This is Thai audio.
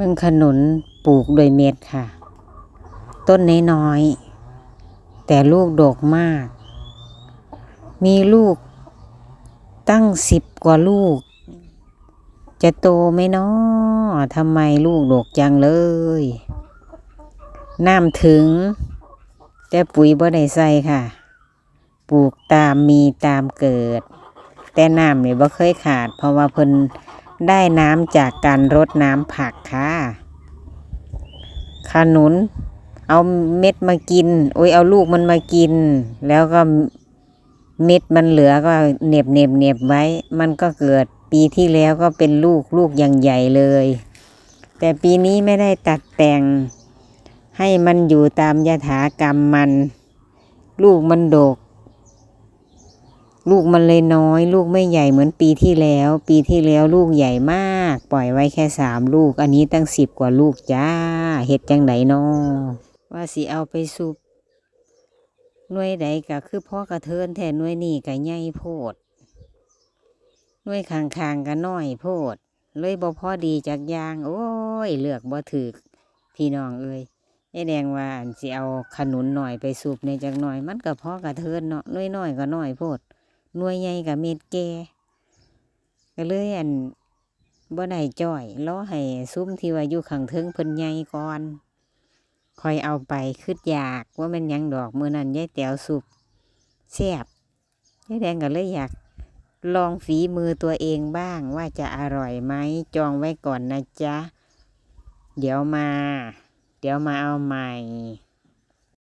เมืองขนุนปลูกโดยเม็ดค่ะ ต้นน้อยๆแต่ลูกดกมาก มีลูกตั้งสิบกว่าลูก จะโตไหมเนาะทำไมลูกดกจังเลย น้ำถึง แต่ปุ๋ยบ่ได้ใส่ค่ะ ปลูกตามมีตามเกิด แต่น้ำนี่บ่เคยขาด เพราะว่าเพิ่น ได้น้ำจากการรดน้ำผักค่ะขนุน เอาเม็ดมากิน โอ้ยเอาลูกมันมากิน แล้วก็เม็ดมันเหลือก็เหน็บเหน็บเหน็บไว้ มันก็เกิดปีที่แล้วก็เป็นลูกลูกอย่างใหญ่เลย แต่ปีนี้ไม่ได้ตัดแต่ง ให้มันอยู่ตามยถากรรมมัน ลูกมันโดก ลูกมันเลยน้อย ลูกไม่ใหญ่เหมือนปีที่แล้ว ปีที่แล้วลูกใหญ่มาก ปล่อยไว้แค่สามลูก อันนี้ตั้งสิบกว่าลูกจ้าเห็ดจังไดนอว่าสิเอาไปสุบหน่วยใดก็คือพ่อกระเทินแทนหน่วยนี่ก็ใหญ่โพดหน่วยคางๆก็น้อยโพด เลยบ่พอดีจากยาง โอ้ย เลือกบ่ถึกพี่น้องเอ้ยไอ้แดงว่าสิเอาขนุนหน่อยไปสูบในจักหน่อย มันก็พ่อกระเทินเนาะน่วยน้อยก็น้อยโพด หน่วยใหญ่กับเม็ดแก่ก็เลยอันบ่ได้จ่อยล้อให้ซุ้มที่ว่าอยู่ข้างเทิงเพิ่นใหญ่ก่อนคอยเอาไปคืดอยากว่ามันยังดอกมือนั้นยายแต๋วสุบแซ่บยายแดงก็เลยอยากลองฝีมือตัวเองบ้างว่าจะอร่อยไหมจองไว้ก่อนนะจ๊ะ เดี๋ยวมา เดี๋ยวมาเอาใหม่